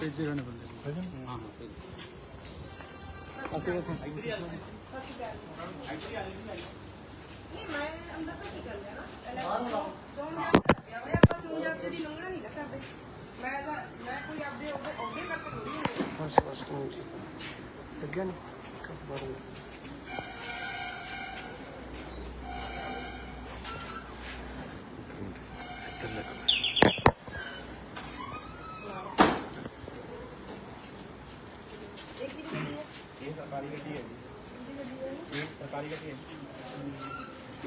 ਭੇਜੇ ਰਹਿਣੇ ਬੰਦੇ ਹਾਂ। ਅਸੀਂ ਇੱਥੇ ਨਹੀਂ ਮੈਂ ਅੰਦਰ ਤੋਂ ਨਿਕਲ ਗਿਆ ਪਹਿਲਾਂ ਚੋਣ ਜਾ ਗਿਆ ਮੈਂ ਆਪਾਂ ਚੋਣ ਜਾ ਕੇ ਦੀ ਲੰਘਣਾ ਨਹੀਂ ਕਰਦੇ ਮੈਂ ਤਾਂ ਮੈਂ ਕੋਈ ਆਪਦੇ ਉਹਦੇ ਕਰਕੇ ਨਹੀਂ ਬਸ ਬਸ ਤੂੰ ਲੱਗਿਆ ਨਹੀਂ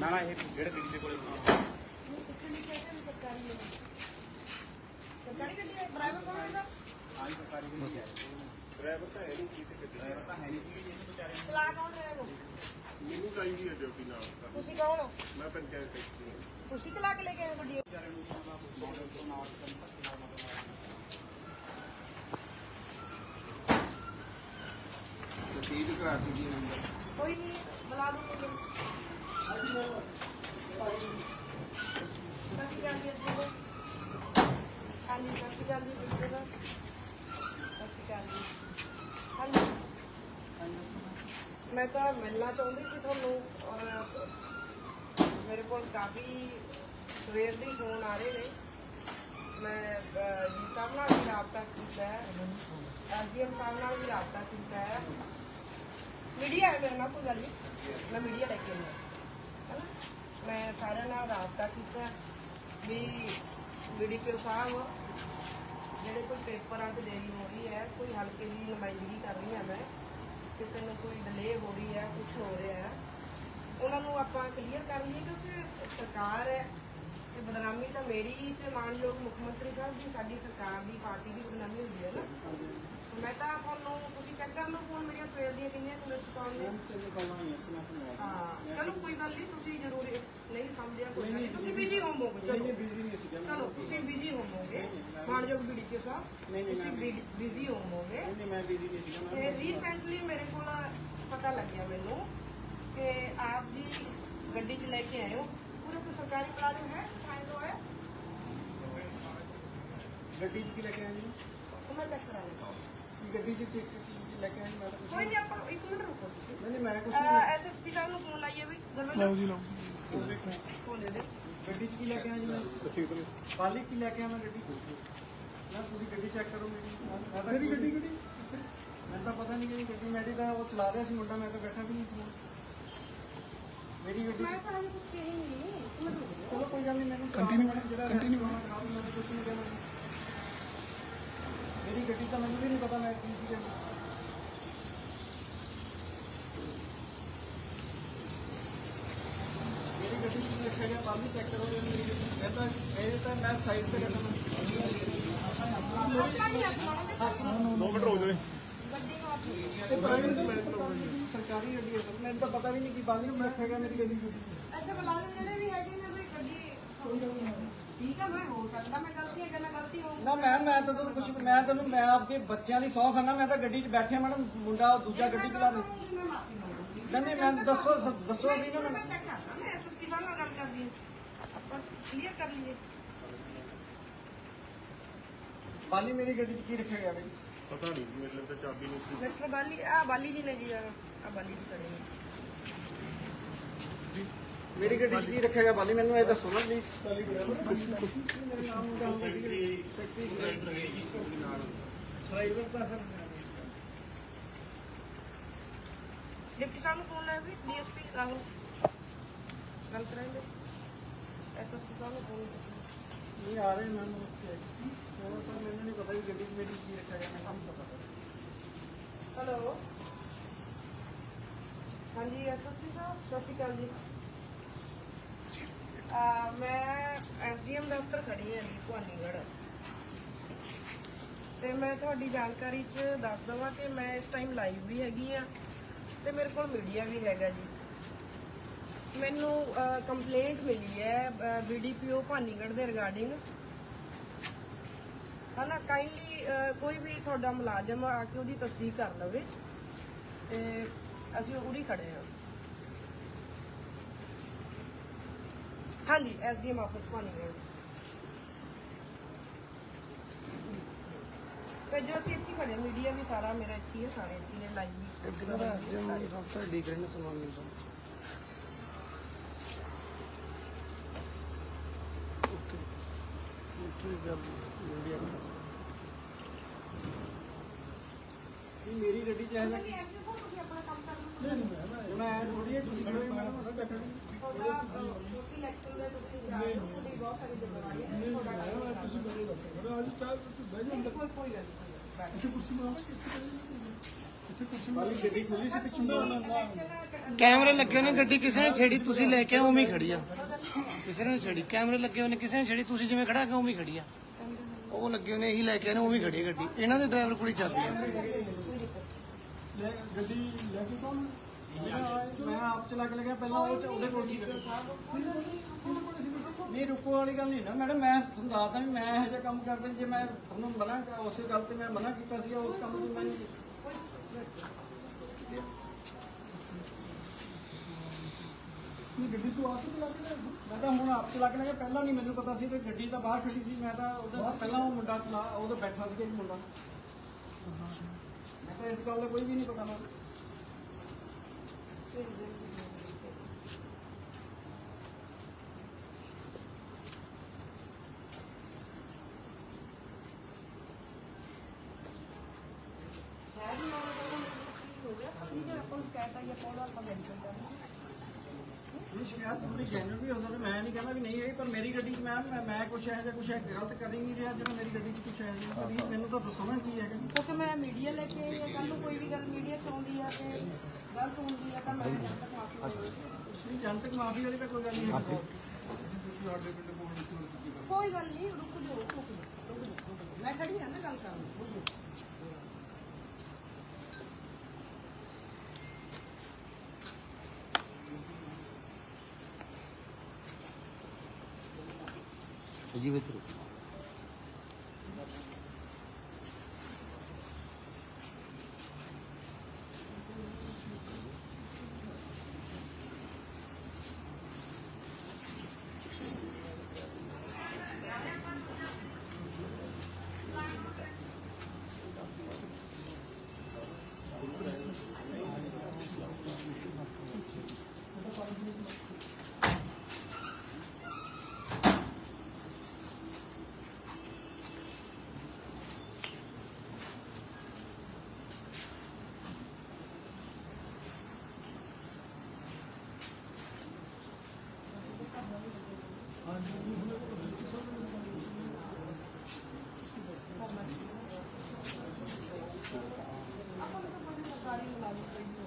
ਨਾ ਨਾ ਇਹ ਜਿਹੜੇ ਗੱਡੀ ਦੇ ਕੋਲੇ ਨਹੀਂ ਕਿੱਥੇ ਲਿਖਿਆ ਹੈ ਸਰਕਾਰੀ ਹੈ ਸਰਕਾਰੀ ਗੱਡੀ ਹੈ ਡਰਾਈਵਰ ਕੌਣ ਹੈ ਇਹਦਾ ਹਾਂ ਸਰਕਾਰੀ ਗੱਡੀ ਹੈ ਡਰਾਈਵਰ ਤਾਂ ਹੈ ਨਹੀਂ ਕੀ ਤੇ ਡਰਾਈਵਰ ਤਾਂ ਹੈ ਨਹੀਂ ਜੀ ਵਿਚਾਰੇ ਚਲਾ ਕੌਣ ਰਿਹਾ ਉਹ? ਮੈਨੂੰ ਚਾਹੀਦੀ ਹੈ ਡਿਊਟੀ ਨਾਲ। ਤੁਸੀਂ ਕੌਣ ਹੋ? ਮੈਂ ਪੰਚਾਇਤ ਸੈਕਟਰੀ ਹਾਂ। ਤੁਸੀਂ ਚਲਾ ਕੇ ਲੈ ਕੇ ਆਏ ਗੱਡੀ? ਵਿਚਾਰੇ ਨੂੰ ਮਾਡਲ ਤੋਂ ਨਾਲ ਰਸੀਦ ਕਰਾ ਦਿੱਤੀ ਜੀ ਨੰਬਰ ਕੋਈ ਨਹੀਂ ਬੁਲਾ ਦੋ ਮੈਨੂੰ। ਸਤਿ ਸ਼੍ਰੀ ਅਕਾਲ ਜੀ। ਹਾਂਜੀ ਸਤਿ ਸ਼੍ਰੀ ਅਕਾਲ ਜੀ। ਸਤਿ ਸ਼੍ਰੀ ਅਕਾਲ ਜੀ। ਮੈਂ ਤਾਂ ਮਿਲਣਾ ਚਾਹੁੰਦੀ ਸੀ ਤੁਹਾਨੂੰ ਔਰ ਮੇਰੇ ਕੋਲ ਕਾਫੀ ਸਵੇਰ ਦੇ ਫੋਨ ਆ ਰਹੇ ਨੇ। ਮੈਂ ਜੀ ਸਾਹਿਬ ਨਾਲ ਵੀ ਰਾਬਤਾ ਕੀਤਾ ਹੈ। ਐਸਡੀਐਮ ਸਾਹਿਬ ਨਾਲ ਵੀ ਰਾਬਤਾ ਕੀਤਾ ਹੈ। ਮੀਡੀਆ ਹੈ ਮੇਰੇ ਨਾਲ ਕੋਈ ਗੱਲ ਨਹੀਂ। ਮੈਂ ਮੀਡੀਆ ਲੈ ਕੇ ਆਈ ਹਾਂ। ਹੈਨਾ? ਮੈਂ ਸਾਰਿਆਂ ਨਾਲ ਰਾਬਤਾ ਕੀਤਾ। ਵੀ ਬੀਡੀਪੀ ਸਾਹਿਬ ਜਿਹੜੇ ਕੋਈ ਪੇਪਰਾਂ 'ਚ ਦੇਰੀ ਹੋ ਰਹੀ ਹੈ, ਕੋਈ ਹਲਕੇ ਦੀ ਨੁਮਾਇੰਦਗੀ ਕਰ ਰਹੀ ਹਾਂ ਮੈਂ, ਕਿਸੇ ਨੂੰ ਕੋਈ ਡਿਲੇ ਹੋ ਰਹੀ ਹੈ ਕੁਝ ਹੋ ਰਿਹਾ ਹੈ, ਉਹਨਾਂ ਨੂੰ ਆਪਾਂ ਕਲੀਅਰ ਕਰ ਲਈਏ ਕਿਉਂਕਿ ਸਰਕਾਰ ਹੈ, ਤੇ ਬਦਨਾਮੀ ਤਾਂ ਮੇਰੀ ਤੇ ਮਾਨਯੋਗ ਮੁੱਖ ਮੰਤਰੀ ਸਾਹਿਬ ਦੀ, ਸਾਡੀ ਸਰਕਾਰ ਦੀ, ਪਾਰਟੀ ਦੀ ਬਦਨਾਮੀ ਹੁੰਦੀ ਹੈ ਨਾ। ਮੈਂ ਤਾਂ ਤੁਹਾਨੂੰ ਤੁਸੀਂ ਚੈੱਕ ਕਰ ਲਓ ਫੋਨ ਮੇਰੀਆਂ ਸਵੇਰ ਦੀਆਂ ਕਿੰਨੀਆਂ ਕੁ ਕਾਲ ਨੇ। ਹਾਂ, ਚਲੋ ਕੋਈ ਗੱਲ ਨਹੀਂ, ਤੁਸੀਂ ਜ਼ਰੂਰੀ ਨਹੀਂ ਸਮਝਿਆ ਕੋਈ ਗੱਲ ਨਹੀਂ, ਤੁਸੀਂ ਬਿਜ਼ੀ ਹੋਵੋਗੇ, ਚਲੋ। ਬਿਜ਼ੀ ਨਹੀਂ ਸੀ ਚਲੋ ਤੁਸੀਂ ਬਿਜ਼ੀ ਹੋਵੋਗੇ ਮਾਨਯੋਗ ਬੀਡੀਕੇ ਸਾਹਿਬ ਨਹੀਂ, ਨਹੀਂ, ਤੁਸੀਂ ਬਿਜ਼ੀ ਹੋਵੋਗੇ ਨਹੀਂ ਮੈਂ ਬਿਜ਼ੀ ਨਹੀਂ ਸੀਗਾ ਤੇ ਰੀਸੈਂਟਲੀ ਮੇਰੇ ਕੋਲ ਪਤਾ ਲੱਗਿਆ ਮੈਨੂੰ ਕਿ ਆਪ ਜੀ ਗੱਡੀ 'ਚ ਲੈ ਕੇ ਆਏ ਹੋ ਪੂਰੇ ਕੋਈ ਸਰਕਾਰੀ ਮੁਲਾਜ਼ਮ ਹੈ ਸਾਈਨ ਹੋਇਆ ਗੱਡੀ 'ਚ ਕੀ ਲੈ ਕੇ ਆਏ ਜੀ ਉਹ ਮੈਂ ਚੈੱਕ ਕਰਾ ਲੈਂਦਾ ਕੀ ਗੱਡੀ 'ਚ ਚੈੱਕ ਲੈ ਕੇ ਆਏ ਮੈਂ ਤਾਂ ਕੋਈ ਨਹੀਂ ਆਪਾਂ ਇੱਕ ਮਿੰਟ ਰੁਕੋ ਤੁਸੀਂ ਨਹੀਂ ਨਹੀਂ ਮੈਂ ਕੁਝ ਐਸਐਸਪੀ ਸਾਹਿਬ ਨੂੰ ਫੋਨ ਲਾਈਏ ਵੀ ਲਓ ਜੀ ਲਓ ਫੋਨ ਦੇ ਦੇ ਗੱਡੀ 'ਚ ਕੀ ਲੈ ਕੇ ਆਏ ਜੀ ਮੈਂ? ਰਸੀਦ ਨੇ ਪਾਲੀ ਕੀ ਲੈ ਕੇ ਮੈਂ ਗੱਡੀ? ਨਾ ਤੁਸੀਂ ਗੱਡੀ ਚੈੱਕ ਕਰੋ ਮੇਰੀ। ਮੈਂ ਤਾਂ ਗੱਡੀ ਗੱਡੀ ਗੱਡੀ ਮੈਨੂੰ ਤਾਂ ਪਤਾ ਨਹੀਂ ਕਿ ਗੱਡੀ ਮੇਰੀ ਤਾਂ ਉਹ ਚਲਾ ਰਿਹਾ ਸੀ ਮੁੰਡਾ ਮੈਂ ਤਾਂ ਬੈਠਾ ਵੀ ਨਹੀਂ ਸੀ ਮੇਰੀ ਗੱਡੀ ਮੈਂ ਤਾਂ ਹਜੇ ਕੁਝ ਕਹੀ ਨਹੀਂ। ਰੁਕੋ ਚਲੋ ਕੋਈ ਗੱਲ ਨਹੀਂ ਮੈਨੂੰ Continue ਜਿਹੜਾ continue ਕਰਾ ਕੁਝ ਨਹੀਂ ਕਹਿਣਾ ਮੇਰੀ ਗੱਡੀ ਤਾਂ ਮੈਨੂੰ ਵੀ ਨਹੀਂ ਪਤਾ ਮੈਂ ਕੀ ਸੀ ਮੇਰੀ ਗੱਡੀ ਰੱਖਿਆ ਗਿਆ ਪਾਲੀ ਚੈੱਕ ਕਰੋ ਇਹ ਤਾਂ ਇਹ ਤਾਂ ਮੈਂ ਸਾਈਡ ਤੇ ਕਰਨਾ ਦੋ ਮਿੰਟ ਰੁਕ ਜਾਓ ਇਹ ਪ੍ਰਾਈਵੇਟ ਮੈਂ ਸਰਕਾਰੀ ਗੱਡੀ ਹੈ ਸਰ ਮੈਨੂੰ ਤਾਂ ਪਤਾ ਵੀ ਨਹੀਂ ਕਿ ਬਾਲੀ ਨੂੰ ਰੱਖਿਆ ਗਿਆ ਮੇਰੀ ਗੱਡੀ ਅੱਛਾ ਮੁਲਾਜ਼ਮ ਜਿਹੜੇ ਵੀ ਹੈਗੇ ਨੇ ਵੀ ਗੱਡੀ ਠੀਕ ਹੈ ਮੈਂ ਹੋ ਸਕਦਾ ਮੈਂ ਗਲਤੀ ਹੈ ਕਿ ਗਲਤੀ ਹੋ ਨਾ ਮੈਮ ਮੈਂ ਤਾਂ ਤੁਹਾਨੂੰ ਕੁਝ ਮੈਂ ਤੁਹਾਨੂੰ ਮੈਂ ਆਪਦੇ ਬੱਚਿਆਂ ਦੀ ਸੌਖ ਖਾਨਾ ਮੈਂ ਤਾਂ ਗੱਡੀ 'ਚ ਬੈਠਿਆ ਮੈਡਮ ਮੁੰਡਾ ਦੂਜਾ ਗੱਡੀ ਚਲਾ ਰਿਹਾ। ਮੈਂ ਨਹੀਂ ਨਹੀਂ ਦੱਸੋ ਦੱਸੋ ਵੀ ਨਾ ਮੈਂ ਸਾਹਿਬ ਨਾਲ ਗੱਲ ਕਰਦੀ ਹਾਂ ਆਪਾਂ ਕਲੀਅਰ ਕਰ ਲਈਏ। ਬਾਲੀ ਮੇਰੀ ਗੱਡੀ 'ਚ ਕੀ ਰੱਖਿਆ ਗਿਆ ਬਈ? ਪਤਾ ਨਹੀਂ ਜੀ, ਮਤਲਬ ਤਾਂ ਚਾਬੀ ਨਹੀਂ ਸੀ। ਮਿਸਟਰ ਬਾਲੀ ਆ ਬਾਲੀ ਜੀ ਨੇ ਜੀ। ਆ ਬਾਲੀ ਜੀ ਕਰੇ। ਮੇਰੀ ਗੱਡੀ 'ਚ ਕੀ ਰੱਖਿਆ ਗਿਆ ਬਾਲੀ? ਮੈਨੂੰ ਇਹ ਦੱਸੋ ਨਾ ਪਲੀਜ਼ ਡਰਾਈਵਰ ਤਾਂ ਸਰ ਡਿਪਟੀ ਸਾਹਿਬ ਨੂੰ ਫੋਨ ਲਾਇਆ ਵੀ ਡੀਐਸਪੀ ਰਾਹੁਲ ਗੱਲ ਕਰਾਂਗੇ ਐਸਐਸਪੀ ਸਾਹਿਬ ਨੂੰ ਫੋਨ ਕੀਤਾ ਨਹੀਂ ਆ ਰਹੇ ਮੈਮ ਥੋੜਾ ਸਰ ਮੈਨੂੰ ਨਹੀਂ ਪਤਾ ਗੱਡੀ ਮੇਰੀ ਕੀ ਰੱਖਿਆ ਗਿਆ ਮੈਨੂੰ ਨਹੀਂ ਪਤਾ ਹੈਲੋ। ਹਾਂਜੀ ਐਸਐਸਪੀ ਸਾਹਿਬ ਸਤਿ ਸ਼੍ਰੀ ਅਕਾਲ ਜੀ। ਆ ਮੈਂ ਐਸਡੀਐਮ ਦਫ਼ਤਰ ਖੜੀ ਹਾਂ ਜੀ ਭਵਾਨੀਗੜ੍ਹ। ਤੇ ਮੈਂ ਤੁਹਾਡੀ ਜਾਣਕਾਰੀ 'ਚ ਦੱਸ ਦਵਾਂ ਕਿ ਮੈਂ ਇਸ ਟਾਈਮ ਲਾਈਵ ਵੀ ਹੈਗੀ ਆ ਤੇ ਮੇਰੇ ਕੋਲ ਮੀਡੀਆ ਵੀ ਹੈਗਾ ਜੀ। ਮੈਨੂੰ ਕੰਪਲੇਂਟ ਮਿਲੀ ਹੈ ਬੀਡੀਪੀਓ ਭਾਨੀਗੜ੍ਹ ਦੇ ਰਿਗਾਰਡਿੰਗ ਹਨਾ ਕਾਈਂਡਲੀ ਕੋਈ ਵੀ ਤੁਹਾਡਾ ਮੁਲਾਜ਼ਮ ਆ ਕੇ ਉਹਦੀ ਤਸਦੀਕ ਕਰ ਲਵੇ ਤੇ ਅਸੀਂ ਉਰੀ ਖੜੇ ਹਾਂ। ਹਾਂਜੀ ਐਸਡੀਐਮ ਆਫਿਸ ਪਾਣੀਗੜ੍ਹ ਤੇ ਜੋ ਅਸੀਂ ਇੱਥੇ ਖੜੇ ਮੀਡੀਆ ਵੀ ਸਾਰਾ ਮੇਰਾ ਇੱਥੇ ਹੈ ਸਾਰੇ ਇੱਥੇ ਲਾਈਵ ਵੀ। ਡਾਕਟਰ ਦੇਖ ਰਹੇ ਨੇ ਸਮਾਨ ਮਿਲਦਾ ਠੀਕ ਹੈ ਮੀਡੀਆ ਮੇਰੀ ਗੱਡੀ ਚ ਹੈ ਮੈਂ ਥੋੜੀ ਜਿਹੀ ਤੁਸੀਂ ਖੜੋ ਮੈਂ ਬਸ ਬੈਠਾ ਇਲੈਕਸ਼ਨ ਦੇ ਤੁਸੀਂ ਜਾ ਰਹੇ ਹੋ ਤੁਹਾਡੀ ਬਹੁਤ ਸਾਰੀ ਜ਼ਿੰਮੇਵਾਰੀਆਂ ਨੇ ਤੁਹਾਡਾ ਤੁਸੀਂ ਬੜੇ ਲੱਗਦੇ ਅੱਜ ਚਾਹ ਤੁਸੀਂ ਬਹਿ ਨਹੀਂ, ਕੋਈ ਕੋਈ ਗੱਲ ਨਹੀਂ ਬੈਠੋ। ਇੱਥੇ ਕੁਰਸੀ ਮਾਰ ਇੱਥੇ ਕੁਰਸੀ ਮਾਰ ਗੱਡੀ ਖੁੱਲੀ ਸੀ ਪਿੱਛੋਂ ਇਲੈਕਸ਼ਨ ਕੈਮਰੇ ਲੱਗੇ ਨੇ ਗੱਡੀ ਕਿਸੇ ਨੇ ਛੇੜੀ ਤੁਸੀਂ ਲੈ ਕੇ ਆਏ ਉਵੇਂ ਹੀ ਖੜੀ ਆ। ਕਿਸੇ ਨੇ ਨੀ ਛੇੜੀ ਕੈਮਰੇ ਲੱਗੇ ਹੋਏ ਨੇ ਕਿਸੇ ਨੇ ਛੇੜੀ ਤੁਸੀਂ ਜਿਵੇਂ ਖੜਾ ਕੇ ਉਵੇਂ ਹੀ ਖੜੀ ਆ? ਉਹ ਲੱਗੇ ਹੋਏ ਨੇ ਇਹੀ ਲੈ ਕੇ ਆਏ ਨੇ ਉਵੇਂ ਹੀ ਖੜੀ ਆ ਗੱਡੀ। ਇਹਨਾਂ ਦੇ ਡਰਾਈਵਰ ਕੋਲ ਹੀ ਚਾਬੀ ਆ। ਲੈ ਗੱਡੀ ਲੈ ਕੇ ਕੌਣ ਮੈਂ ਆਪ ਚਲਾ ਕੇ ਲੱਗਿਆ ਪਹਿਲਾਂ ਉਹ ਚ- ਉਹਦੇ ਕੋਲ ਸੀ। ਗੱਡੀ ਨਹੀਂ ਰੁਕੋ ਵਾਲੀ ਗੱਲ ਨਹੀਂ ਨਾ। ਮੈਡਮ ਮੈਂ ਤੁਹਾਨੂੰ ਦੱਸਦਾ ਵੀ ਮੈਂ ਇਹੋ ਜਿਹਾ ਕੰਮ ਕਰਦਾ ਜੇ ਮੈਂ ਤੁਹਾਨੂੰ ਮਨਾ ਉਸੇ ਗੱਲ ਤੇ ਮੈਂ ਮਨਾ ਕੀਤਾ ਸੀਗਾ ਉਸ ਕੰਮ ਤੋਂ ਮੈਂ ਨਹੀਂ। ਗੱਡੀ ਤੂੰ ਆਪ ਹੀ ਚਲਾ ਕੇ ਲਿਆ ਮੈਂ ਤਾਂ ਹੁਣ ਆਪ ਚਲਾ ਕੇ ਲੱਗਿਆ ਪਹਿਲਾਂ ਨਹੀਂ ਮੈਨੂੰ ਪਤਾ ਸੀ ਕਿ ਗੱਡੀ ਤਾਂ ਬਾਹਰ ਖੜੀ ਸੀ ਮੈਂ ਤਾਂ ਉਹਦਾ ਪਹਿਲਾਂ ਉਹ ਮੁੰਡਾ ਚਲਾ ਉਹਦਾ ਬੈਠਾ ਸੀਗਾ ਜੀ ਮੁੰਡਾ। ਮੈਂ ਤਾਂ ਇਸ ਗੱਲ ਦਾ ਕੋਈ ਵੀ ਨਹੀਂ ਪਤਾ ਮੈਨੂੰ ਸ਼ਾਇਦ ਮੈਂ ਉਹਨਾਂ ਨੂੰ ਠੀਕ ਹੋ ਗਿਆ ਪਰ ਠੀਕ ਹੈ ਆਪਾਂ ਨੂੰ ਕਹਿਤਾ ਇਹ ਪੌੜਾ ਆਪਾਂ ਮੈਂਸ਼ਨ ਕਰਨਾ। ਇਹ ਸ਼ਿਕਾਇਤ ਥੋੜੀ ਜੈਨੂਇਨ ਵੀ ਹੋ ਸਕਦਾ ਮੈਂ ਨਹੀਂ ਕਹਿੰਦਾ ਵੀ ਨਹੀਂ ਹੈ ਪਰ ਮੇਰੀ ਗੱਡੀ 'ਚ ਮੈਂ ਮੈਂ- ਮੈਂ ਕੁਛ ਜਿਹਾ ਕੁਛ ਹੈ ਗਲਤ ਕਰ ਹੀ ਨਹੀਂ ਰਿਹਾ ਜਿਹੜਾ ਮੇਰੀ ਗੱਡੀ 'ਚ ਕੁਛ ਹੈ ਜੀ ਪਲੀਜ਼ ਮੈਨੂੰ ਤਾਂ ਦੱਸੋ ਨਾ ਕੀ ਹੈਗਾ। ਕਿਉਂਕਿ ਮੈਂ ਮੀਡੀਆ ਲੈ ਕੇ ਆਈ ਹਾਂ ਕੱਲ ਨੂੰ ਕੋਈ ਵੀ ਗੱਲ ਮੀਡੀਆ ਚ ਆਉਂਦੀ ਆ ਤੇ ਗਲਤ ਹੁੰਦੀ ਆ ਤਾਂ ਮੈਂ ਤੱਕ ਮਾਫੀ ਨਹੀਂ ਜਨਤਕ ਮਾਫੀ ਵਾਲੀ ਤਾਂ ਕੋਈ ਗੱਲ ਨਹੀਂ ਹੈ ਕੋਈ ਗੱਲ ਨਹੀਂ ਰੁਕ ਜਾਓ ਰੁਕ ਜਾਓ, ਰੁਕ ਜਾਓ, ਰੁਕ ਜਾਓ। ਮੈਂ ਖੜੀ ਹਾਂ ਨਾ ਗੱਲ ਕਰਨ। ਨੂੰ, ਰੁਕ trabalho foi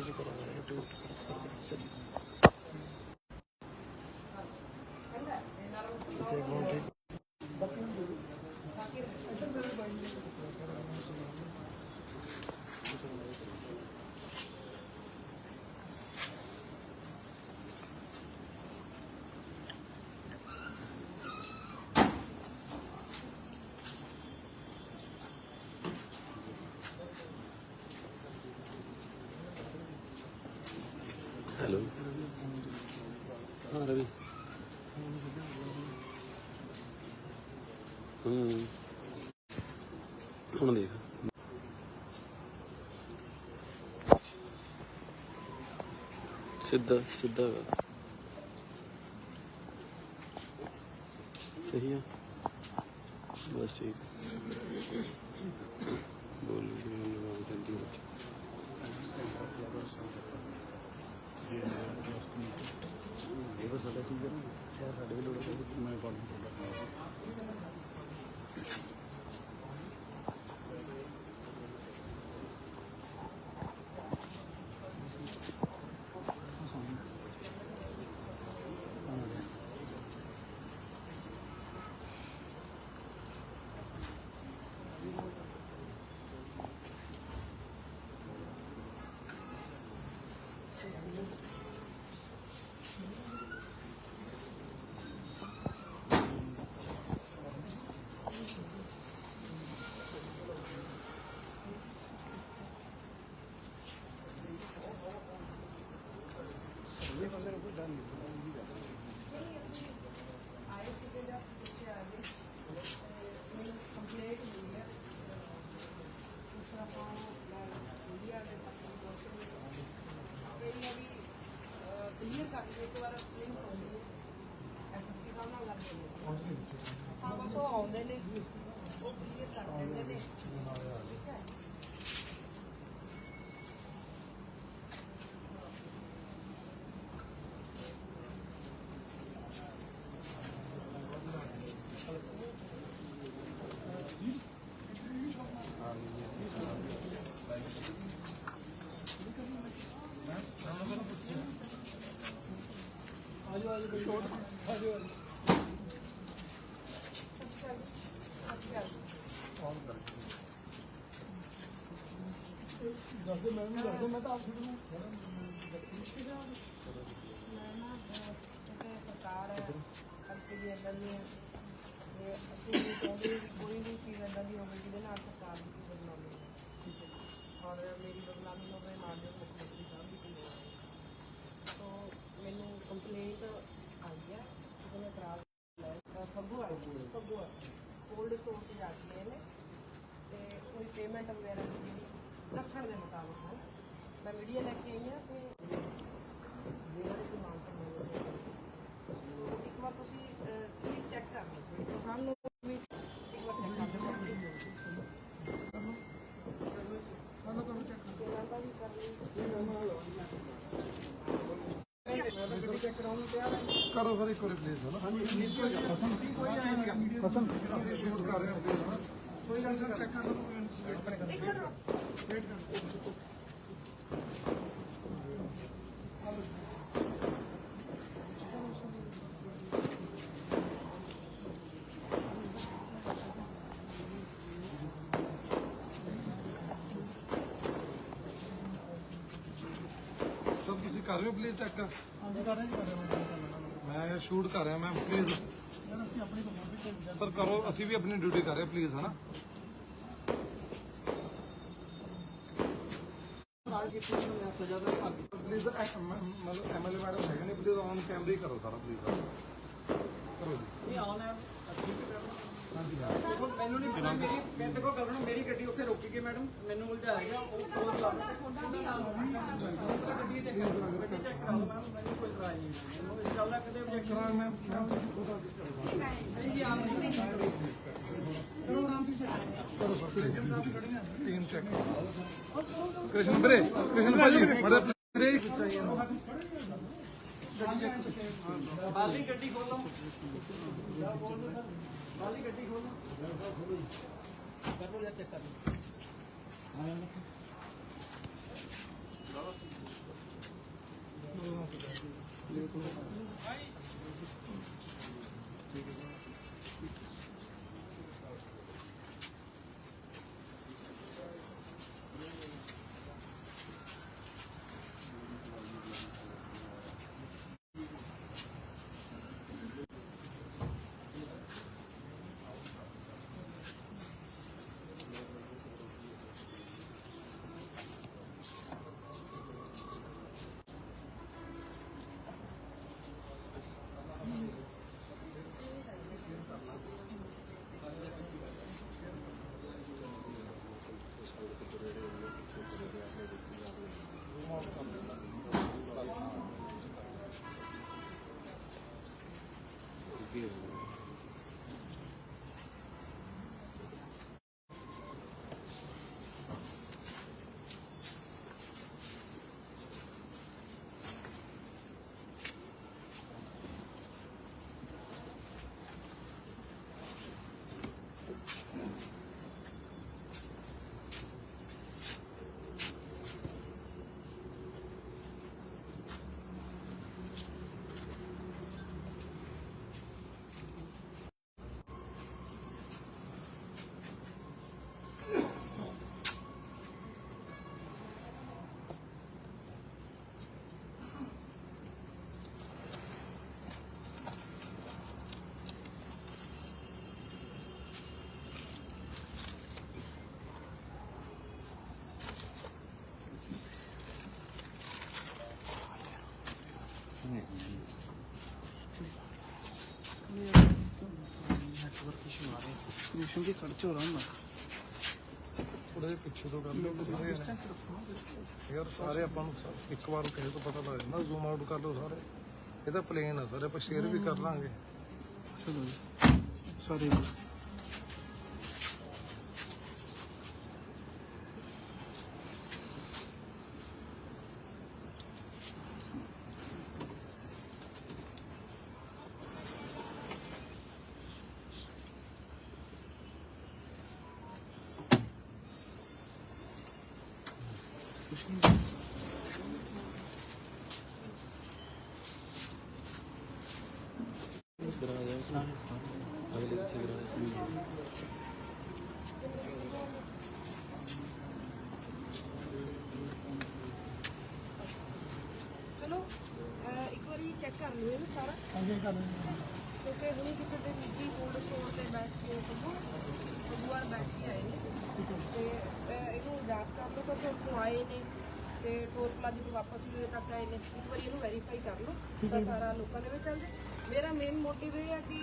ਜਾਓ। ਜੀਵਿਤ ਹੁਣ ਦੇਖ। ਸਿੱਧਾ ਸਿੱਧਾ ਕਰ। ਸਹੀ ਆ? ਬਸ ਠੀਕ। ਬੋਲ ਮੈਨੂੰ ਨਾਮ ਜਲਦੀ ਹੋ ਇਹ ਬਸ ਸਾਡਾ ਸੀ ਜਰਾ ਸ਼ਾਇਦ ਸਾਡੇ ਵੀ ਲੋੜ ਮੈਂ ਕਾਲ ਕਲੀਅਰ ਕਰ ਦਿਓ ਇੱਕ ਵਾਰ ਲਿੰਕ ਹੋਣੀ ਐਸਐਸਪੀ ਸਾਹਿਬ ਨਾਲ ਗੱਲ ਕਰੀਏ ਹਾਂ ਬਸ ਉਹ ਆਉਂਦੇ ਨੇ ਉਹ ਕਲੀਅਰ ਕਰ ਦਿੰਦੇ ਨੇ ਠੀਕ ਹੈ ਮੈਂ ਨਾ ਕਿਉਂਕਿ ਸਰਕਾਰ ਹੈ ਹਲਕੇ ਦੀ ਇਦਾਂ ਦੀ ਹੈ ਤੇ ਅਸੀਂ ਵੀ ਚਾਹੁੰਦੇ ਵੀ ਕੋਈ ਵੀ ਚੀਜ਼ ਇਦਾਂ ਦੀ ਹੋਵੇ ਜਿਹਦੇ ਨਾਲ ਸਰਕਾਰ ਦੀ ਕੋਈ ਬਦਨਾਮੀ ਹੋਵੇ ਔਰ ਮੇਰੀ ਬਦਨਾਮੀ ਹੋਵੇ ਨਾਲ ਦੇ ਮੁੱਖ ਕੋਈ ਹੋਵੇ ਸੋ ਮੈਨੂੰ ਕੰਪਲੇਂਟ ਆਈ ਹੈ ਜਿਹਦੇ ਮੈਂ ਕਰਾ ਲਿਆ ਫੱਗੂ ਆਈ ਫੱਗੂ ਕੋਲਡ ਸਟੋਰ ਤੇ ਜਾ ਕੇ ਗਏ ਨੇ ਤੇ ਕੋਈ ਪੇਮੈਂਟ ਵਗੈਰਾ ਦੀ ਜਿਹੜੀ ਦੱਸਣ ਦੇ ਮੁਤਾਬਕ ਹੈ ਮੈਂ ਮੀਡੀਆ ਲੈ ਕੇ ਆਈ ਹਾਂ ਤੇ ਜਿਹੜਾ ਵੀ ਕੋਈ ਮੰਗ ਕਰਨਾ ਸੋ ਇੱਕ ਵਾਰ ਤੁਸੀਂ ਪਲੀਜ਼ ਚੈੱਕ ਕਰ ਲਓ ਤੇ ਸਾਨੂੰ ਵੀ ਇੱਕ ਵਾਰ ਚੈੱਕ ਕਰ ਲਓ ਸਾਨੂੰ ਤੁਹਾਨੂੰ ਚੈੱਕ ਕਰ ਲਓ ਵੀ ਕਰ ਲਈ ਕਰੋ ਸਰ ਇੱਕ ਵਾਰੀ ਪਲੀਜ਼ ਹੈ ਨਾ ਹਾਂਜੀ ਹਸਨ ਕੋਈ ਆਇਆ ਹਸਨ ਅਸੀਂ ਸ਼ੂਟ ਕਰ ਰਹੇ ਹਾਂ ਕੋਈ ਗੱਲ ਸਰ ਚੈੱਕ ਕਰ ਲਓ ਇੱਕ ਮਿੰਟ ਸਰ ਤੁਸੀਂ ਕਰ ਰਹੇ ਹੋ ਪਲੀਜ਼ ਚੈੱਕ ਹਾਂਜੀ ਕਰ ਰਹੇ ਜੀ ਕਰ ਰਹੇ ਮੈਂ ਸ਼ੂਟ ਕਰ ਰਿਹਾ ਮੈਂ ਪਲੀਜ਼ ਅਸੀਂ ਆਪਣੀ ਸਰ ਕਰੋ ਅਸੀਂ ਵੀ ਆਪਣੀ ਡਿਊਟੀ ਕਰ ਰਹੇ ਪਲੀਜ਼ ਹੈ ਨਾ ਪਲੀਜ਼ ਮਤਲਬ ਐਮਐਲਏ ਮੈਡਮ ਹੈਗੇ ਨੇ ਪਲੀਜ਼ ਔਨ ਕੈਮਰਾ ਹੀ ਕਰੋ ਸਾਰਾ ਪਲੀਜ਼ ਕਰੋ ਜੀ ਦੇਖੋ ਮੈਨੂੰ ਨਹੀਂ ਪਤਾ ਮੇਰੀ ਮੈਂ ਦੇਖੋ ਗਵਰਨਰ ਮੇਰੀ ਗੱਡੀ ਉੱਥੇ ਰੋਕੀ ਗਈ ਮੈਡਮ ਮੈਨੂੰ ਉਲਝਾਇਆ ਗਿਆ ਉਹ ਫੋਨ ਲਾ ਗੱਡੀ ਤੇ ਗੱਡੀ ਚੈੱਕ ਕਰਾਓ ਮੈਮ ਮੈਨੂੰ ਕੋਈ ਇਤਰਾਜ਼ ਨਹੀਂ ਮੈਨੂੰ ਇਸ ਗੱਲ ਦਾ ਕਦੇ objection ਸਰ ਮੈਂ ਮੈਂ ਤੁਸੀਂ ਖੁਦ ਆ ਕੇ ਕਰੋ ਨਹੀਂ ਜੀ ਆਪ ਨਹੀਂ ਚਲੋ ਨਾਮ ਕੀ ਕਰੋ ਸਰ ਟੀਮ ਚੈੱਕ ਕ੍ਰਿਸ਼ਨ ਵੀਰੇ ਕ੍ਰਿਸ਼ਨ ਭਾਜੀ ਬੜਾ ਵੀਰੇ ਬਾਲੀ ਗੱਡੀ ਖੋਲੋ ਵਾਲੀ ਗੱਡੀ ਖੋਲ ਦਰਵਾਜ਼ਾ ਖੋਲੋ ਕਰੋ ਲੈ ਚੈੱਕ ਕਰੋ। ਆਇਆ ਨਾ। ਠੀਕ ਹੈ ਕਮਿਸ਼ਨ ਦੀ ਖਰਚ ਹੋ ਰਹਾ ਹੁੰਦਾ। ਥੋੜਾ ਜਿਹਾ ਪਿੱਛੇ ਤੋਂ ਕਰ ਲਓ। ਯਾਰ ਸਾਰੇ ਆਪਾਂ ਨੂੰ ਇੱਕ ਵਾਰ ਕਿਸੇ ਤੋਂ ਪਤਾ ਲੱਗ ਜਾਂਦਾ ਜ਼ੂਮ ਆਊਟ ਕਰ ਲਓ ਸਾਰੇ। ਇਹ ਤਾਂ ਪਲੇਨ ਆ ਸਾਰੇ ਆਪਾਂ ਸ਼ੇਅਰ ਵੀ ਕਰ ਲਾਂਗੇ। ਚਲੋ ਜੀ। ਸਾਰੇ ਪਿੱਛੇ ਕਰਾ ਚਲੋ ਅਹ ਇੱਕ ਵਾਰੀ ਚੈੱਕ ਕਰ ਲਿਓ ਇਹਨੂੰ ਸਾਰਾ। ਹਾਂਜੀ ਕਰ ਕਿਉਂਕਿ ਹੁਣੀ ਕਿਸੇ ਦੇ ਨਿੱਜੀ ਕੋਲਡ ਸਟੋਰ ਤੇ ਬੈਠ ਕੇ ਬੱਬੂ ਬੱਬੂਆਰ ਬੈਠ ਕੇ ਆਏ ਨੇ। ਤੇ ਅਹ ਇਹਨੂੰ ਜਾਂਚ ਕਰ ਲਓ ਕਿਉਂਕਿ ਉੱਥੋਂ ਆਏ ਨੇ ਤੇ ਟੋਲ ਪਲਾਜ਼ੇ ਤੋਂ ਵਾਪਸ ਵੀ ਤੱਕ ਆਏ ਨੇ ਇੱਕ ਵਾਰੀ ਇਹਨੂੰ ਵੈਰੀਫਾਈ ਕਰ ਲਓ ਤਾਂ ਸਾਰਾ ਲੋਕਾਂ ਦੇ ਵਿੱਚ ਚੱਲ ਜਾਏ। ਮੇਰਾ ਮੇਨ ਮੋਟਿਵ ਇਹ ਹੈ ਕਿ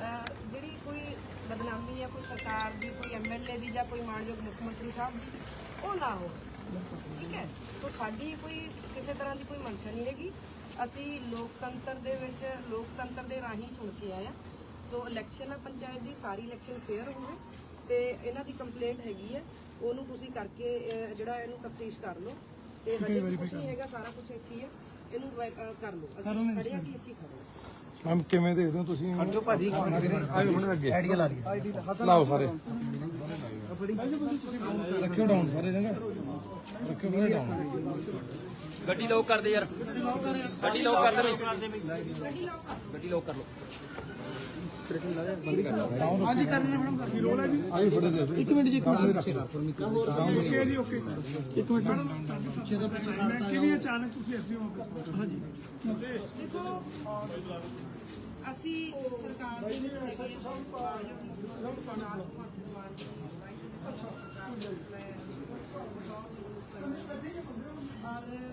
ਅਹ ਜਿਹੜੀ ਕੋਈ ਬਦਨਾਮੀ ਹੈ ਕੋਈ ਸਰਕਾਰ ਦੀ ਕੋਈ ਐਮਐਲਏ ਦੀ ਜਾਂ ਕੋਈ ਮਾਨਯੋਗ ਮੁੱਖ ਮੰਤਰੀ ਸਾਹਿਬ ਦੀ ਉਹ ਨਾ ਹੋ ਠੀਕ ਹੈ। ਸੋ ਸਾਡੀ ਕੋਈ ਕਿਸੇ ਤਰ੍ਹਾਂ ਦੀ ਕੋਈ ਮਨਸ਼ਾ ਨਹੀਂ ਹੈਗੀ। ਅਸੀਂ ਲੋਕਤੰਤਰ ਦੇ ਵਿੱਚ ਲੋਕਤੰਤਰ ਦੇ ਰਾਹੀਂ ਚੁਣ ਕੇ ਆਏ ਆ ਸੋ ਇਲੈਕਸ਼ਨ ਹੈ ਪੰਚਾਇਤ ਦੀ ਸਾਰੀ ਇਲੈਕਸ਼ਨ ਫੇਅਰ ਹੋਵੇ। ਤੇ ਇਹਨਾਂ ਦੀ ਕੰਪਲੇਂਟ ਹੈਗੀ ਹੈ। ਉਹਨੂੰ ਤੁਸੀਂ ਕਰਕੇ ਅਹ, ਜਿਹੜਾ ਇਹਨੂੰ ਤਫਤੀਸ਼ ਕਰ ਲਓ। ਤੇ ਹਜੇ ਵੀ ਕੁਝ ਨਹੀਂ ਹੈਗਾ ਸਾਰਾ ਕੁਝ ਇੱਥੇ ਹੀ ਹੈ। ਇਹਨੂੰ ਵੈ- ਅਹ, ਕਰ ਲਓ। ਅਸੀਂ ਖੜੇ ਹਾਂ, ਅਸੀਂ ਇੱਥੇ ਹੀ ਖੜੇ ਹਾਂ। ਮੈਮ ਕਿਵੇਂ ਦੇਖਦੇ ਹੋ ਤੁਸੀਂ? ਖੜਜੋ ਭਾਜੀ ਆਇਓ ਹੁਣ ਅੱਗੇ। ਆਈਡੀਆ ਲਾ ਰਹੀ ਲਾਓ ਸਾਰੇ। ਰੱਖਿਓ ਡਾਊਨ ਸਾਰੇ ਜਗ੍ਹਾ। ਗੱਡੀ ਲੋਕ ਕਰ ਦੇ ਯਾਰ। ਗੱਡੀ ਲੋਕ ਕਰ ਦੇ ਗੱਡੀ ਲੋਕ ਕਰ ਲਓ। ਹਾਂਜੀ ਕਰਨੇ ਮੈਡਮ ਕਰ ਰੋਲ ਹੈ ਜੀ ਆਈ ਫੜੇ ਦੇ ਇੱਕ ਮਿੰਟ ਜੀ ਰੱਖ ਓਕੇ ਜੀ ਓਕੇ। ਇੱਕ ਮਿੰਟ ਮੈਡਮ ਪਿੱਛੇ ਦਾ ਪ੍ਰੈਸ਼ਰ ਕਰਤਾ ਕਿ ਅਚਾਨਕ ਤੁਸੀਂ ਐਸਡੀਓ ਆਫਿਸ ਹਾਂਜੀ। ਦੇਖੋ ਅਸੀਂ ਸਰਕਾਰ ਦੀ ਹੈਗੇ ਸਰਕਾਰ ਮੇਰੀ Amin.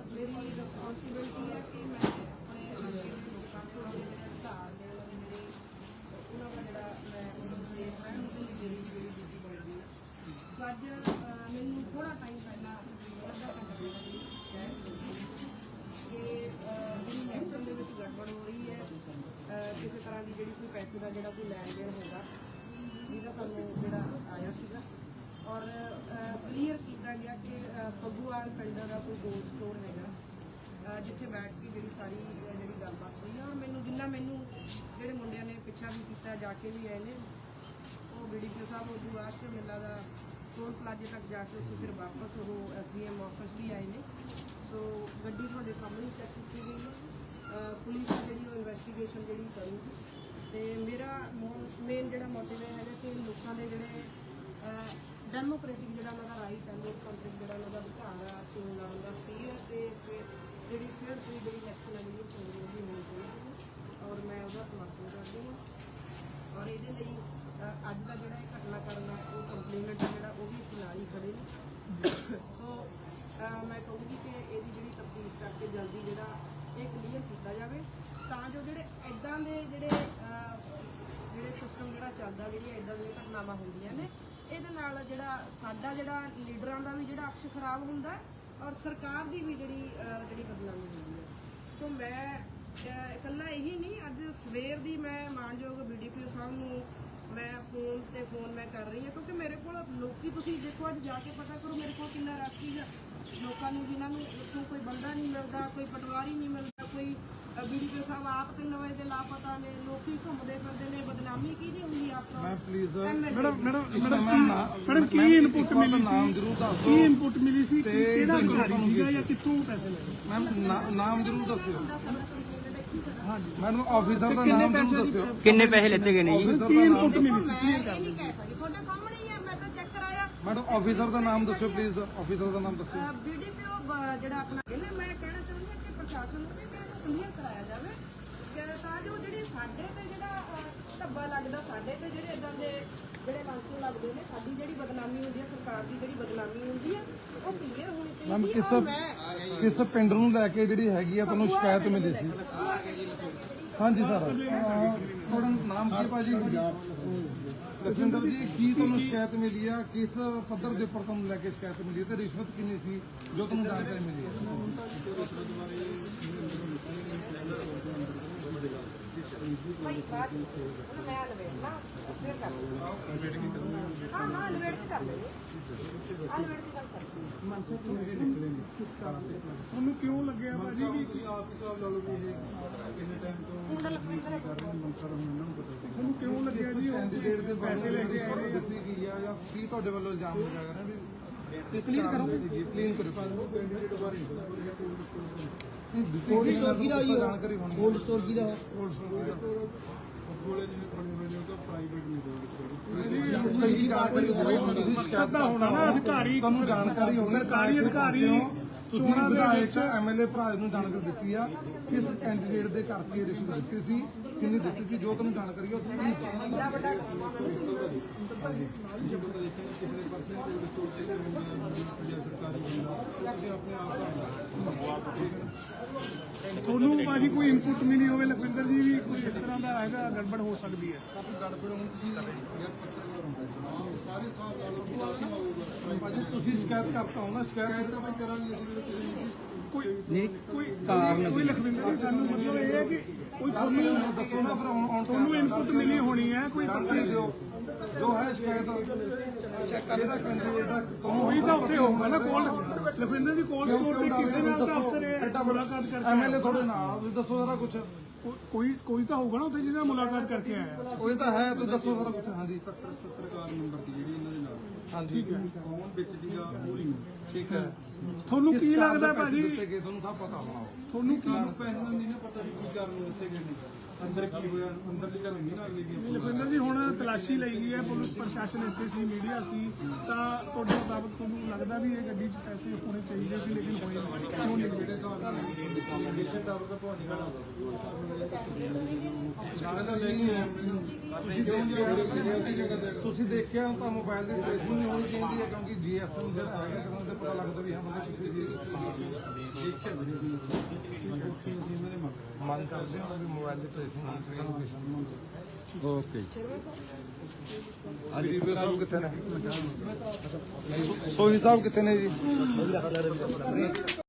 ਕੇ ਵੀ ਆਏ ਨੇ। ਉਹ ਬੀਡੀਪੀ ਸਾਹਿਬ ਉਹ ਦੁਆਰ ਚ ਮੇਲਾ ਦਾ ਟੋਲ ਪਲਾਜ਼ੇ ਤੱਕ ਜਾ ਕੇ ਉੱਥੇ ਫਿਰ ਵਾਪਸ ਉਹ ਐਸਡੀਐਮ ਆਫਿਸ ਵੀ ਆਏ ਨੇ। ਸੋ ਗੱਡੀ ਤੁਹਾਡੇ ਸਾਹਮਣੇ ਚੈੱਕ ਕੀਤੀ ਗਈ ਹੈ। ਪੁਲਿਸ ਆ ਜਿਹੜੀ ਉਹ ਇਨਵੈਸਟੀਗੇਸ਼ਨ ਜਿਹੜੀ ਕਰੂਗੀ। ਤੇ ਮੇਰਾ ਮੇਨ ਜਿਹੜਾ ਮੋਟਿਵ ਇਹ ਹੈਗਾ ਕਿ ਲੋਕਾਂ ਦੇ ਜਿਹੜੇ ਡੈਮੋਕ੍ਰੈਟਿਕ ਜਿਹੜਾ ਉਹਨਾਂ ਦਾ ਰਾਈਟ ਹੈ, ਲੋਕਤੰਤਰਿਕ ਜਿਹੜਾ ਉਹਨਾਂ ਦਾ ਅਧਿਕਾਰ ਆ, ਚੋਣ ਲੜਨ ਦਾ ਫੇਅਰ ਤੇ ਫਿਰ ਜਿਹੜੀ ਫੇਅਰ ਦੀ ਜਿਹੜੀ ਇਲੈਕਸ਼ਨ ਹੈ ਜਿਹੜੀ ਉਹ ਚੋਣ ਹੋਣੀ ਚਾਹੀਦੀ ਔਰ ਮੈਂ ਉਹਦਾ ਸਮਰਥਨ ਕਰਦੀ ਹਾਂ। ਔਰ ਇਹਦੇ ਲਈ ਅਹ, ਅੱਜ ਦਾ ਜਿਹੜਾ ਇਹ ਘਟਨਾਕ੍ਰਮ ਹੈ ਉਹ ਕੰਪਲੇਨਟ ਜਿਹੜਾ ਉਹ ਵੀ ਇੱਥੇ ਨਾਲ ਹੀ ਖੜੇ ਨੇ। ਸੋ ਅਹ, ਮੈਂ ਕਹੂੰਗੀ ਕਿ ਇਹਦੀ ਜਿਹੜੀ ਤਫਤੀਸ਼ ਕਰਕੇ ਜਲਦੀ ਜਿਹੜਾ ਇਹ ਕਲੀਅਰ ਕੀਤਾ ਜਾਵੇ ਤਾਂ ਜੋ ਜਿਹੜੇ ਇਦਾਂ ਦੇ ਜਿਹੜੇ ਅਹ, ਜਿਹੜੇ ਸਿਸਟਮ ਜਿਹੜਾ ਚੱਲਦਾ ਜਿਹੜੀਆਂ ਇਦਾਂ ਦੀਆਂ ਘਟਨਾਵਾਂ ਹੁੰਦੀਆਂ ਨੇ ਇਹਦੇ ਨਾਲ ਜਿਹੜਾ ਸਾਡਾ ਜਿਹੜਾ ਲੀਡਰਾਂ ਦਾ ਵੀ ਜਿਹੜਾ ਅਕਸ਼ ਖਰਾਬ ਹੁੰਦਾ ਹੈ ਔਰ ਸਰਕਾਰ ਦੀ ਵੀ ਜਿਹੜੀ ਅਹ, ਜਿਹੜੀ ਬਦਨਾਮੀ ਹੁੰਦੀ ਹੈ ਸੋ ਮੈਂ ਅਹ ਇਕੱਲਾ ਇਹੀ ਨਹੀਂ ਅੱਜ ਸਵੇਰ ਦੀ ਮੈਂ ਮਾਨਯੋਗ ਬੀਡੀਪੀ ਸਾਹਿਬ ਨੂੰ ਮੈਂ ਫੋਨ ਤੇ ਫੋਨ ਮੈਂ ਕਰ ਰਹੀ ਹਾਂ ਕਿਉਂਕਿ ਮੇਰੇ ਕੋਲ ਲੋਕੀ ਤੁਸੀਂ ਦੇਖੋ ਅੱਜ ਜਾ ਕੇ ਪਤਾ ਕਰੋ ਮੇਰੇ ਕੋਲ ਕਿੰਨਾ ਰਸ਼ ਸੀਗਾ ਲੋਕਾਂ ਨੂੰ ਜਿਨ੍ਹਾਂ ਨੂੰ ਇੱਥੋਂ ਕੋਈ ਬੰਦਾ ਨਹੀਂ ਮਿਲਦਾ ਕੋਈ ਪਟਵਾਰੀ ਨਹੀਂ ਮਿਲਦਾ ਕੋਈ ਬੀਡੀਪੀ ਸਾਹਿਬ ਆਪ ਤਿੰਨ ਵਜੇ ਦੇ ਲਾਪਤਾ ਨੇ ਲੋਕੀ ਘੁੰਮਦੇ ਫਿਰਦੇ ਨੇ ਬਦਨਾਮੀ ਕੀ ਨਹੀਂ ਹੁੰਦੀ ਆਪ ਮੈਂ ਪਲੀਜ਼ ਮੈਡਮ ਮੈਡਮ ਮੈਡਮ ਕੀ ਇਨਪੁਟ ਮਿਲੀ ਸੀ ਨਾਮ ਜ਼ਰੂਰ ਦੱਸ ਦਿਓ। ਕੀ ਇਨਪੁਟ ਮਿਲੀ ਸੀ? ਕਿਹੜਾ ਅਧਿਕਾਰੀ ਸੀਗਾ ਜਾਂ ਕਿੱਥੋਂ ਪੈਸੇ ਲਏ? ਮੈਮ ਨਾਮ ਜ਼ਰੂਰ ਦੱਸਿਓ। ਹਾਂਜੀ। ਮੈਡਮ ਆਫੀਸਰ ਦਾ ਨਾਮ ਜ਼ਰੂਰ ਦੱਸਿਓ। ਕਿੰਨੇ ਪੈਸੇ ਲੈਤੇ ਗਏ ਨੇ ਜੀ? ਕੀ ਇਨਪੁਟ ਮਿਲੀ ਮੈਂ ਇਹ ਨਹੀਂ ਕਹਿ ਸਕਦੀ ਤੁਹਾਡੇ ਸਾਹਮਣੇ ਹੀ ਹੈ ਮੈਂ ਤਾਂ ਚੈੱਕ ਕਰਾਇਆ ਮੈਡਮ ਆਫੀਸਰ ਦਾ ਨਾਮ ਦੱਸਿਓ ਪਲੀਜ਼ ਆਫੀਸਰ ਦਾ ਨਾਮ ਦੱਸਿਓ। ਬੀਡੀਪੀਓ ਜਿਹੜਾ ਆਪਣਾ ਇਹਨੇ ਮੈਂ ਕਹਿਣਾ ਚਾਹੁੰਦੀ ਹਾਂ ਕਿ ਪ੍ਰਸ਼ਾਸਨ ਨੂੰ ਵੀ ਇਹਨੂੰ ਕਲੀਅਰ ਕਰਾਇਆ ਜਾਵੇ। ਕਿ ਤਾਂ ਜੋ ਜਿਹੜੀ ਸਾਡੇ ਤੇ ਜਿਹੜਾ ਧੱਬਾ ਲੱਗਦਾ ਸਾਡੇ ਤੇ ਜਿਹੜੇ ਇਦਾਂ ਦੇ ਜਿਹੜੇ ਲਾਂਛਨ ਲੱਗਦੇ ਨੇ ਸਾਡੀ ਜਿਹੜੀ ਬਦਨਾਮੀ ਹੁੰਦੀ ਹੈ ਸਰਕਾਰ ਦੀ ਜਿਹੜੀ ਬਦਨਾਮੀ ਹੁੰਦੀ ਹੈ ਉਹ ਕਲੀਅਰ ਹੋਣੀ ਮੈਮ ਚਾਹੀਦੀ ਕਿਸ ਹੈ ਔਰ ਮੈਂ ਕਿਸ ਪਿੰਡ ਨੂੰ ਲੈ ਕੇ ਜਿਹੜੀ ਹੈਗੀ ਆ ਤੁਹਾਨੂੰ ਸ਼ਿਕਾਇਤ ਮਿਲੀ ਸੀ? ਹਾਂਜੀ ਸਰ। ਤੁਹਾਡਾ ਨਾਮ ਕੀ ਭਾਜੀ? ਲਖਿੰਦਰ ਜੀ, ਕੀ ਤੁਹਾਨੂੰ ਸ਼ਿਕਾਇਤ ਮਿਲੀ ਆ? ਕਿਸ ਪੱਧਰ ਦੇ ਉੱਪਰ ਤੁਹਾਨੂੰ ਲੈ ਕੇ ਸ਼ਿਕਾਇਤ ਮਿਲੀ ਤੇ ਰਿਸ਼ਵਤ ਕਿੰਨੀ ਸੀ? ਜੋ ਤੁਹਾਨੂੰ ਜਾਣਕਾਰੀ ਮਿਲੀ ਹੈ ਭਾਈ ਬਾਅਦ ਹੁਣ ਮੈਂ ਅਨਵੇੜਨਾ ਫਿਰ ਕਰ ਹਾਂ ਹਾਂ ਅਨਵੇੜ ਕੇ ਕਰ ਲੈਣੀ ਅਨਵੇੜ ਕੇ ਗੱਲ ਕਰ ਤੁਹਾਨੂੰ ਕਿਉਂ ਲੱਗਿਆ ਭਾਜੀ ਕਿ ਤੁਸੀਂ ਆਪ ਹੀ ਹਿਸਾਬ ਲਾ ਲਓ ਵੀ ਇਹ ਕਿੰਨੇ ਟਾਈਮ ਤੋਂ ਮੁੰਡਾ ਲਖਵਿੰਦਰ ਕਰ ਰਹੇ ਨੇ ਮਨਸਰ ਹੁਣ ਇਹਨਾਂ ਨੂੰ ਪਤਾ ਤੁਹਾਨੂੰ ਕਿਉਂ ਲੱਗਿਆ ਜੀ ਕੈਂਡੀਡੇਟ ਦੇ ਪੈਸੇ ਲੈ ਕੇ ਆਏ ਦਿੱਤੀ ਗਈ ਆ ਜਾਂ ਕੀ ਤੁਹਾਡੇ ਵੱਲੋਂ ਇਲਜ਼ਾਮ ਲਗਾਇਆ ਗਿਆ ਵੀ ਕਲੀਅਰ ਕਰੋ। ਜੀ ਕਲੀਅਰ ਕਰੋ। ਸਾਨੂੰ ਕੈਂਡੀਡੇਟ ਬਾਰੇ ਕੋਲਡ ਸਟੋਰ ਕੋਲਡ ਸਟੋਰ ਕੀ ਦਾ ਆਈ ਜਾਣਕਾਰੀ ਹੋਣੀ ਕੋਲਡ ਸਟੋਰ ਕੀ ਦਾ ਕੋਲਡ ਸਟੋਰ ਕੋਲੇ ਜਿਵੇਂ ਬਣੇ ਹੋਏ ਨੇ ਉਹ ਤਾਂ ਪ੍ਰਾਈਵੇਟ ਨਹੀਂ ਕੋਲਡ ਸਹੀ ਜਾਣਕਾਰੀ ਮਕਸਦ ਦਾ ਹੋਣਾ ਨਾ ਅਧਿਕਾਰੀ ਤੁਹਾਨੂੰ ਜਾਣਕਾਰੀ ਹੋਵੇ ਸਰਕਾਰੀ ਅਧਿਕਾਰੀ ਤੁਸੀਂ ਵਿਧਾਇਕ ਐਮਐਲਏ ਭਰਾ ਨੂੰ ਜਾਣਕਾਰੀ ਦਿੱਤੀ ਆ ਕਿਸ ਕੈਂਡੀਡੇਟ ਦੇ ਘਰ ਕੀ ਰਿਸ਼ਵਤ ਦਿੱਤੀ ਸੀ ਕਿੰਨੀ ਦਿੱਤੀ ਸੀ ਜੋ ਤੁਹਾਨੂੰ ਜਾਣਕਾਰੀ ਆ ਉਹ ਤੁਸੀਂ ਜੇ ਬੰਦਾ ਦੇਖੇ ਨਾ ਕਿਸੇ ਦੇ ਪਰਸਨ ਕੋਲਡ ਸਟੋਰ ਚ ਜਾਂ ਸਰਕਾਰੀ ਬੰਦਾ ਤੁਸੀਂ ਆਪਣੇ ਆਪ ਦਾ ਤੁਹਾਨੂੰ ਭਾਜੀ ਕੋਈ ਇਨਪੁਟ ਮਿਲੀ ਹੋਵੇ ਲਖਵਿੰਦਰ ਜੀ ਵੀ ਕੋਈ ਇਸ ਤਰ੍ਹਾਂ ਦਾ ਹੈਗਾ ਗੜਬੜ ਹੋ ਸਕਦੀ ਹੈ? ਕਾਫੀ ਗੜਬੜ ਹੁਣ ਤੁਸੀਂ ਯਾਰ ਪੱਤਰਕਾਰ ਹੁੰਦੇ ਸਾਰੇ ਹਿਸਾਬ ਲਾ ਲਓ। ਕਿ ਕਾਫੀ ਹੋਊਗਾ ਭਾਜੀ ਤੁਸੀਂ ਸ਼ਿਕਾਇਤ ਕਰਤਾ ਹੋ ਨਾ ਸ਼ਿਕਾਇਤ ਤਾਂ ਭਾਈ ਕਰਾਂਗੇ ਅਸੀਂ ਕਿਸੇ ਕੋਈ ਕੋਈ ਕੋਈ ਲਖਵਿੰਦਰ ਜੀ ਸਾਨੂੰ ਮਤਲਬ ਇਹ ਹੈ ਕਿ ਕੋਈ ਤੁਹਾਨੂੰ ਦੱਸੋ ਨਾ ਫਿਰ ਹੁਣ ਤੁਹਾਨੂੰ ਇਨਪੁਟ ਮਿਲੀ ਹੋਣੀ ਹੈ ਕੋਈ ਜਾਣਕਾਰੀ ਦਿਓ। ਜੋ ਹੈ ਸ਼ਿਕਾਇਤ। ਚੈੱਕ ਕਰੇਗਾ ਕੈਂਡੀਡੇਟ ਦਾ ਉਹੀ ਤਾਂ ਉੱਥੇ ਹੋਊਗਾ ਨਾ ਕੋਲ ਲਖਵਿੰਦਰ ਜੀ ਕੋਲ ਸਟੋਰ ਤੇ ਕਿਸੇ ਨਾਲ ਤਾਂ ਅਫਸਰ ਇਹ ਮੁਲਾਕਾਤ ਕਰਕੇ ਐਮਐਲਏ ਤੁਹਾਡੇ ਨਾਲ ਤੁਸੀਂ ਦੱਸੋ ਜ਼ਰਾ ਕੁਝ ਕੋਈ ਕੋਈ ਤਾਂ ਹੋਊਗਾ ਨਾ ਉੱਥੇ ਜਿਹਨਾਂ ਮੁਲਾਕਾਤ ਕਰਕੇ ਆਇਆ। ਉਹ ਤਾਂ ਹੈ ਤੁਸੀਂ ਦੱਸੋ ਜ਼ਰਾ ਕੁਝ ਹਾਂਜੀ। 77 ਪੱਤਰਕਾਰ ਨੰਬਰ ਦੀ ਜਿਹੜੀ ਇਹਨਾਂ ਦੇ ਨਾਲ ਹਾਂਜੀ। ਠੀਕ ਹੈ। ਕੌਣ ਵਿੱਚ ਦੀਗਾ ਨਹੀਂ ਠੀਕ ਹੈ। ਤੁਹਾਨੂੰ ਕੀ ਲੱਗਦਾ ਭਾਜੀ? ਤੁਹਾਨੂੰ ਸਭ ਪਤਾ ਹੋਣਾ। ਤੁਹਾਨੂੰ ਸਾਨੂੰ ਪੈਸੇ ਨਹੀਂ ਪਤਾ ਵੀ ਕੀ ਕਰਨ ਦਿੱਤੇ ਗਏ ਨੇ। ਅੰਦਰ ਕੀ ਹੋਇਆ? ਅੰਦਰਲੀ ਗੱਲ ਨਹੀਂ ਨਾ ਅਗਲੀ ਦੀ ਲਖਵਿੰਦਰ ਜੀ ਹੁਣ ਤਲਾਸ਼ੀ ਲਈ ਗਈ ਹੈ ਪੁਲਿਸ ਪ੍ਰਸ਼ਾਸਨ ਇੱਥੇ ਸੀ ਮੀਡੀਆ ਸੀ ਤਾਂ ਤੁਹਾਡੇ ਮੁਤਾਬਕ ਤੁਹਾਨੂੰ ਲੱਗਦਾ ਵੀ ਇਹ ਗੱਡੀ 'ਚ ਪੈਸੇ ਹੋਣੇ ਚਾਹੀਦੇ ਸੀ ਲੇਕਿਨ ਹੋਏ ਨਹੀਂ। ਕਿਉਂ ਨਹੀਂ ਜਿਹੜੇ ਹਿਸਾਬ ਨਾਲ ਦਾ ਤੁਹਾਡੀ ਗੱਲ ਜ਼ਿਆਦਾ ਲੈ ਕੇ ਆਏ ਤੁਸੀਂ ਦੇਖਿਆ ਤਾਂ ਮੋਬਾਈਲ ਦੀ ਟ੍ਰੇਸਿੰਗ ਨਹੀਂ ਹੋਣੀ ਚਾਹੀਦੀ ਹੈ ਕਿਉਂਕਿ ਜੀਐਸਐਮ ਤੇ ਪਤਾ ਲੱਗਦਾ ਵੀ ਹਾਂ ਬੰਦਾ ਕਿੱਥੇ ਸੀ ਦੇਖਿਆ ਵੀਰੇ ਸੀ ਅਸੀਂ ਅਸੀਂ ਇਹਨਾਂ ਦੇ ਮੰਗ ਕਰਦੇ ਹਾਂ ਵੀ ਮੋਬਾਈਲ ਦੀ ਟ੍ਰੇਸਿੰਗ ਹੋਣੀ ਚਾਹੀਦੀ ਓਕੇ ਹਾਂਜੀ ਵੀਰ ਸਾਹਿਬ ਕਿੱਥੇ ਨੇ? ਸੋਹੀ ਸਾਹਿਬ ਕਿੱਥੇ ਨੇ ਜੀ?